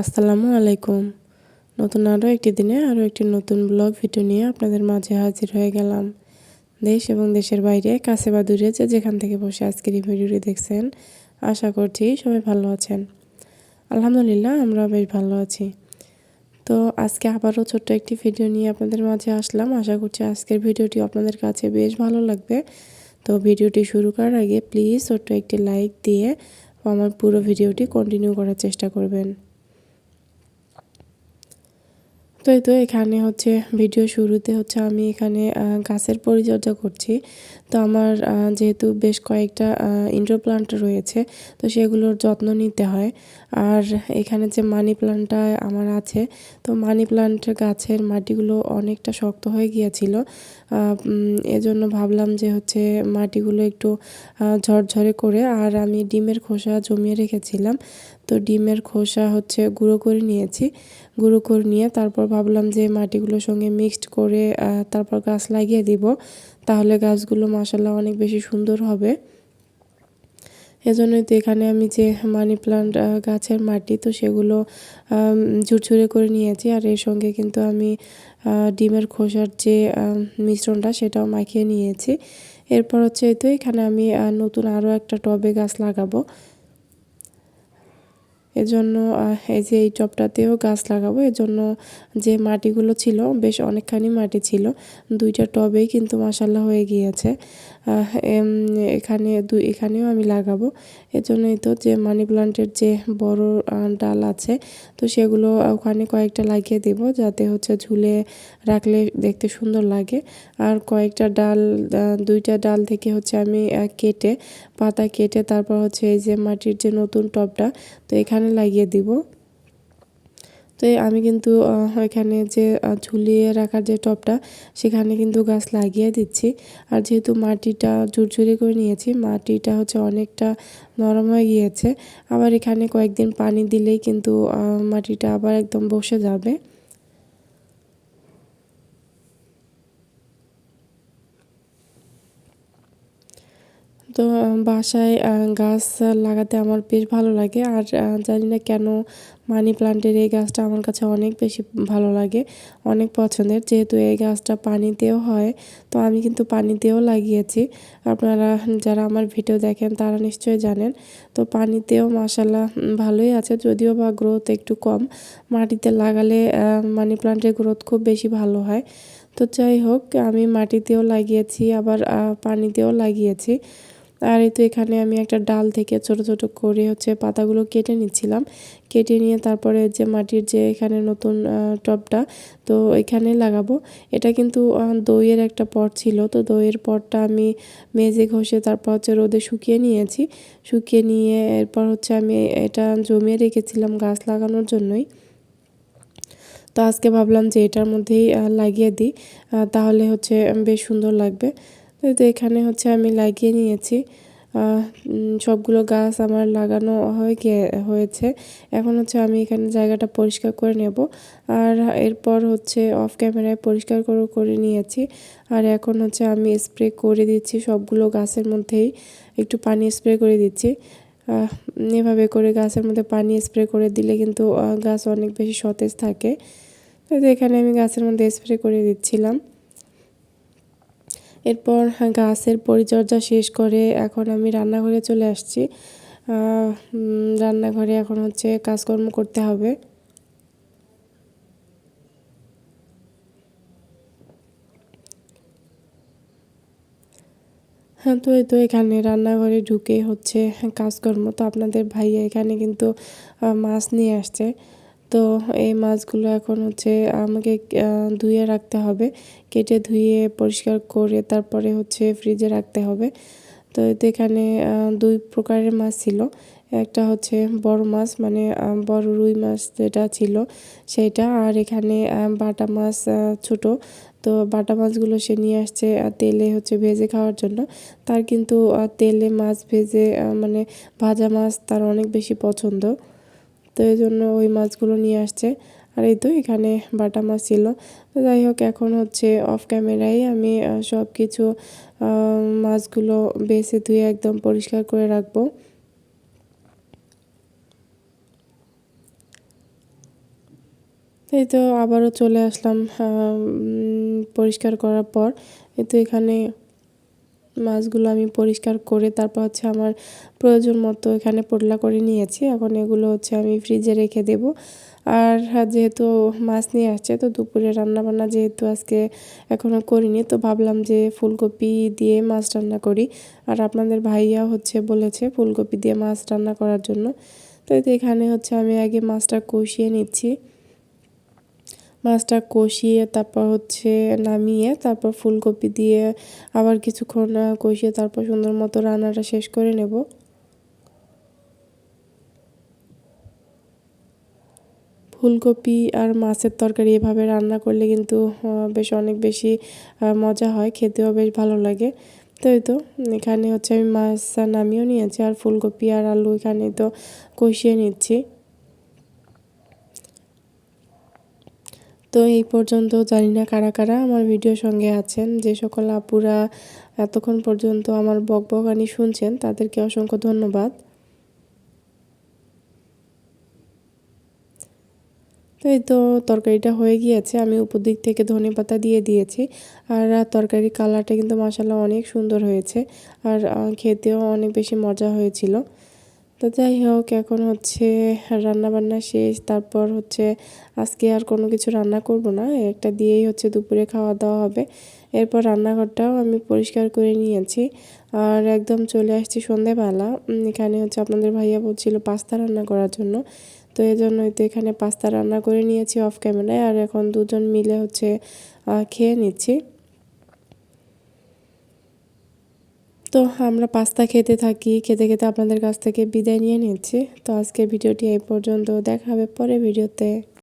আসসালামু আলাইকুম। নতুন আরও একটি দিনে আরও একটি নতুন ব্লগ ভিডিও নিয়ে আপনাদের মাঝে হাজির হয়ে গেলাম। দেশ এবং দেশের বাইরে, কাছে বা দূরে যে যেখান থেকে বসে আজকের এই ভিডিওটি দেখছেন, আশা করছি সবাই ভালো আছেন। আলহামদুলিল্লাহ আমরা বেশ ভালো আছি। তো আজকে আবারও ছোট্ট একটি ভিডিও নিয়ে আপনাদের মাঝে আসলাম। আশা করছি আজকের ভিডিওটি আপনাদের কাছে বেশ ভালো লাগবে। তো ভিডিওটি শুরু করার আগে প্লিজ ছোট্ট একটি লাইক দিয়ে আমার পুরো ভিডিওটি কন্টিনিউ করার চেষ্টা করবেন। তো এই তো এখানে হচ্ছে ভিডিও শুরুতে হচ্ছে আমি এখানে গাছের পরিচর্যা করছি। তো আমার যেহেতু বেশ কয়েকটা ইনডোর প্লান্ট রয়েছে, তো সেগুলোর যত্ন নিতে হয়। আর এখানে যে মানি প্লান্টটা আমার আছে, তো মানি প্লান্ট গাছের মাটিগুলো অনেকটা শক্ত হয়ে গিয়েছিল। এজন্য ভাবলাম যে হচ্ছে মাটিগুলো একটু ঝরঝরে করে, আর আমি ডিমের খোসা জমিয়ে রেখেছিলাম। তো ডিমের খোসা হচ্ছে গুঁড়ো করে নিয়েছি। গুঁড়ো করে নিয়ে তারপর ভাবলাম যে মাটিগুলোর সঙ্গে মিক্সড করে তারপর গাছ লাগিয়ে দিব। তাহলে গাছগুলো মাসাল্লাহ অনেক বেশি সুন্দর হবে। এজন্যই তো এখানে আমি যে মানি প্লান্ট গাছের মাটি, তো সেগুলো ঝুরঝুরে করে নিয়েছি। আর এর সঙ্গে কিন্তু আমি ডিমের খোসার যে মিশ্রণটা সেটাও মাখিয়ে নিয়েছি। এরপর হচ্ছে তো এখানে আমি নতুন আরও একটা টবে গাছ লাগাবো। এজন্য এই যে এই টবটাতেও গাছ লাগাবো, এজন্য যে মাটিগুলো ছিল, বেশ অনেকখানি মাটি ছিল, দুইটা টবেই কিন্তু মাসাল্লা হয়ে গিয়েছে। এখানে দুই, এখানেও আমি লাগাবো। এজন্যই তো যে মানি প্লান্টের যে বড় ডাল আছে, তো সেগুলো ওখানে কয়েকটা লাগিয়ে দেব, যাতে হচ্ছে ঝুলে রাখলে দেখতে সুন্দর লাগে। আর কয়েকটা ডাল দুইটা ডাল থেকে হচ্ছে আমি কেটে, পাতা কেটে তারপর হচ্ছে এই যে মাটির যে নতুন টবটা তো এখানে লাগিয়ে দিব। তো আমি কিন্তু এখানে যে ঝুলিয়ে রাখার যে টপটা, সেখানে কিন্তু গাছ লাগিয়ে দিচ্ছি। আর যেহেতু মাটিটা ঝুরঝুরি করে নিয়েছি, মাটিটা হচ্ছে অনেকটা নরম হয়ে গিয়েছে। আবার এখানে কয়েকদিন পানি দিলেই কিন্তু মাটিটা আবার একদম বসে যাবে। তো বাসায় গাছ লাগাতে আমার বেশ ভালো লাগে। আর জানি না কেন মানি প্লান্টের এই গাছটা আমার কাছে অনেক বেশি ভালো লাগে, অনেক পছন্দের। যেহেতু এই গাছটা পানিতেও হয়, তো আমি কিন্তু পানিতেও লাগিয়েছি। আপনারা যারা আমার ভিডিও দেখেন, তারা নিশ্চয়ই জানেন। তো পানিতেও মাসাল্লাহ ভালোই আছে, যদিও বা গ্রোথ একটু কম। মাটিতে লাগালে মানি প্লান্টের গ্রোথ খুব বেশি ভালো হয়। তো যাই হোক, আমি মাটিতেও লাগিয়েছি, আবার পানিতেও লাগিয়েছি। আর এই তো এখানে আমি একটা ডাল থেকে ছোট ছোট করে হচ্ছে পাতাগুলো কেটে নিচ্ছিলাম। কেটে নিয়ে তারপরে যে মাটির যে এখানে নতুন টবটা, তো এখানে লাগাবো। এটা কিন্তু দইয়ের একটা পট ছিল। তো দইয়ের পটটা আমি মেজে ঘষে তারপর হচ্ছে রোদে শুকিয়ে নিয়েছি। শুকিয়ে নিয়ে এরপর হচ্ছে আমি এটা জমিয়ে রেখেছিলাম গাছ লাগানোর জন্যই। তো আজকে ভাবলাম যে এটার মধ্যেই লাগিয়ে দিই। তাহলে হচ্ছে বেশ সুন্দর লাগবে। তো এখানে হচ্ছে আমি লাগিয়ে নিয়েছি। সবগুলো গাছ আমার লাগানো হয়ে হয়েছে। এখন হচ্ছে আমি এখানে জায়গাটা পরিষ্কার করে নেব। আর এরপর হচ্ছে অফ ক্যামেরায় পরিষ্কার করে করে নিয়েছি। আর এখন হচ্ছে আমি স্প্রে করে দিচ্ছি সবগুলো গাছের মধ্যেই। একটু পানি স্প্রে করে দিচ্ছি। এভাবে করে গাছের মধ্যে পানি স্প্রে করে দিলে কিন্তু গাছ অনেক বেশি সতেজ থাকে। তো এখানে আমি গাছের মধ্যে স্প্রে করে দিচ্ছিলাম। এরপর গাছের পরিচর্যা শেষ করে এখন আমি রান্নাঘরে চলে আসছি। রান্নাঘরে এখন হচ্ছে কাজকর্ম করতে হবে। হ্যাঁ তো এই তো এখানে রান্নাঘরে ঢুকে হচ্ছে কাজকর্ম। তো আপনাদের ভাইয়া এখানে কিন্তু মাছ নিয়ে আসছে। তো এই মাছগুলো এখন হচ্ছে আমাকে ধুয়ে রাখতে হবে। কেটে ধুয়ে পরিষ্কার করে তারপরে হচ্ছে ফ্রিজে রাখতে হবে। তো এখানে দুই প্রকারের মাছ ছিল। একটা হচ্ছে বড় মাছ মানে বড় রুই মাছ যেটা ছিল সেটা। আর এখানে বাটা মাছ ছোট। তো বাটা মাছগুলো সে নিয়ে আসছে তেলে হচ্ছে ভেজে খাওয়ার জন্য। তার কিন্তু তেলে মাছ ভেজে মানে ভাজা মাছ তার অনেক বেশি পছন্দ। তো এই জন্য ওই মাছগুলো নিয়ে আসছে। আর এই তো এখানে বাটা মাছ ছিল। তো যাই হোক, এখন হচ্ছে অফ ক্যামেরায় আমি সব কিছু মাছগুলো বেছে ধুয়ে একদম পরিষ্কার করে রাখব। এই তো আবারও চলে আসলাম পরিষ্কার করার পর। এই তো এখানে মাছগুলো আমি পরিষ্কার করে তারপর হচ্ছে আমার প্রয়োজন মতো এখানে পোটলা করে নিয়েছি। এখন এগুলো হচ্ছে আমি ফ্রিজে রেখে দেব। আর হ্যাঁ, যেহেতু মাছ নিয়ে আসছে তো দুপুরে রান্না বান্না যেহেতু আজকে এখনও করিনি তো ভাবলাম যে ফুলকপি দিয়ে মাছ রান্না করি। আর আপনাদের ভাইয়া হচ্ছে বলেছে ফুলকপি দিয়ে মাছ রান্না করার জন্য। তো এখানে হচ্ছে আমি আগে মাছটা কষিয়ে নিচ্ছি। মাছটা কষিয়ে তারপর হচ্ছে নামিয়ে তারপর ফুলকপি দিয়ে আবার কিছুক্ষণ কষিয়ে তারপর সুন্দর মতো রান্নাটা শেষ করে নেব। ফুলকপি আর মাছের তরকারি এভাবে রান্না করলে কিন্তু বেশ অনেক বেশি মজা হয়, খেতেও বেশ ভালো লাগে। তো এই তো, এখানে হচ্ছে আমি মাছ নামিয়েও নিয়েছি আর ফুলকপি আর আলু এখানে তো কষিয়ে নিচ্ছি। তো এই পর্যন্ত জানি না কারা কারা আমার ভিডিওর সঙ্গে আছেন। যে সকল আপুরা এতক্ষণ পর্যন্ত আমার বকবকানি শুনছেন, তাদেরকে অসংখ্য ধন্যবাদ। তো এই তো তরকারিটা হয়ে গিয়েছে, আমি উপর দিক থেকে ধনে পাতা দিয়ে দিয়েছি। আর তরকারির কালারটা কিন্তু মশালা অনেক সুন্দর হয়েছে, আর খেতেও অনেক বেশি মজা হয়েছিল। তো যাই হোক, এখন হচ্ছে রান্না বান্না শেষ। তারপর হচ্ছে আজকে আর কোনো কিছু রান্না করব না। একটা দিয়েই হচ্ছে দুপুরে খাওয়া দাওয়া হবে। এরপর রান্নাঘরটাও আমি পরিষ্কার করে নিয়েছি। আর একদম চলে আসছি সন্ধেবেলা। এখানে হচ্ছে আপনাদের ভাইয়া বলছিল পাস্তা রান্না করার জন্য। তো এই জন্যই তো এখানে পাস্তা রান্না করে নিয়েছি অফ ক্যামেরায় আর এখন দুজন মিলে হচ্ছে খেয়ে নিচ্ছি। তো আমরা পাস্তা খেতে থাকি। খেতে খেতে আপনাদের কাছ থেকে বিদায় নিয়ে নিচ্ছি। তো আজকে ভিডিওটি এই পর্যন্ত। দেখা হবে পরে ভিডিওতে।